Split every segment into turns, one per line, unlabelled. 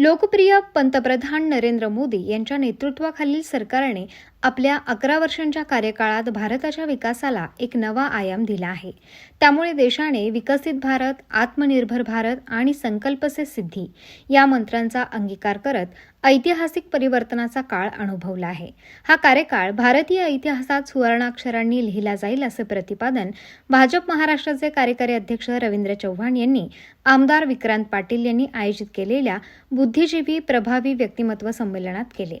लोकप्रिय पंतप्रधान नरेंद्र मोदी यांच्या नेतृत्वाखालील सरकारने आपल्या अकरा वर्षांच्या कार्यकाळात भारताच्या विकासाला एक नवा आयाम दिला आहे. त्यामुळे देशाने विकसित भारत आत्मनिर्भर भारत आणि संकल्प से सिद्धी या मंत्रांचा अंगीकार करत ऐतिहासिक परिवर्तनाचा काळ अनुभवला आहे. हा कार्यकाळ भारतीय इतिहासात सुवर्णाक्षरांनी लिहिला जाईल असे प्रतिपादन भाजप महाराष्ट्राचे कार्यकारी अध्यक्ष रवींद्र चव्हाण यांनी आमदार विक्रांत पाटील यांनी आयोजित केलेल्या बुद्धिजीवी प्रभावी व्यक्तिमत्व संमेलनात केले.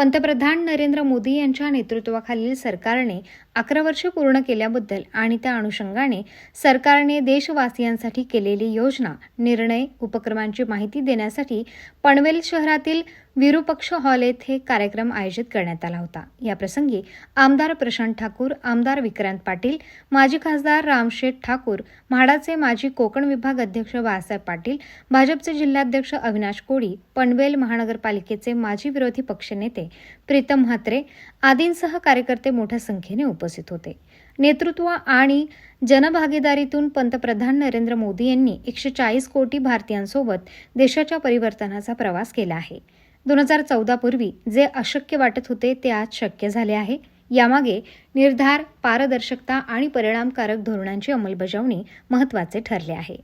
पंतप्रधान नरेंद्र मोदी यांच्या नेतृत्वाखालील सरकारने अकरा वर्ष पूर्ण केल्याबद्दल आणि त्या अनुषंगाने सरकारने देशवासियांसाठी केलेली योजना निर्णय उपक्रमांची माहिती देण्यासाठी पनवेल शहरातील विरुपक्ष हॉल येथे कार्यक्रम आयोजित करण्यात आला होता. याप्रसंगी आमदार प्रशांत ठाकूर आमदार विक्रांत पाटील माजी खासदार रामशेठ ठाकूर म्हाडाचे माजी कोकण विभाग अध्यक्ष बाळासाहेब पाटील भाजपचे जिल्हाध्यक्ष अविनाश कोळी पनवेल महानगरपालिकेचे माजी विरोधी पक्षनेते प्रीतम म्हात्रे आदींसह कार्यकर्ते मोठ्या संख्येने उपस्थित होते. नेतृत्व आणि जनभागीदारीतून पंतप्रधान नरेंद्र मोदी यांनी एकशे चाळीस कोटी भारतीयांसोबत देशाच्या परिवर्तनाचा प्रवास केला आहे. दोन हजार चौदा पूर्वी जे अशक्य वाटत होते ते आज शक्य झाले आहे. यामागे निर्धार पारदर्शकता आणि परिणामकारक धोरणांची अंमलबजावणी महत्त्वाचे ठरले आहे.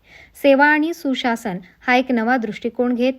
सेवा आणि सुशासन हा एक नवा दृष्टिकोन घेत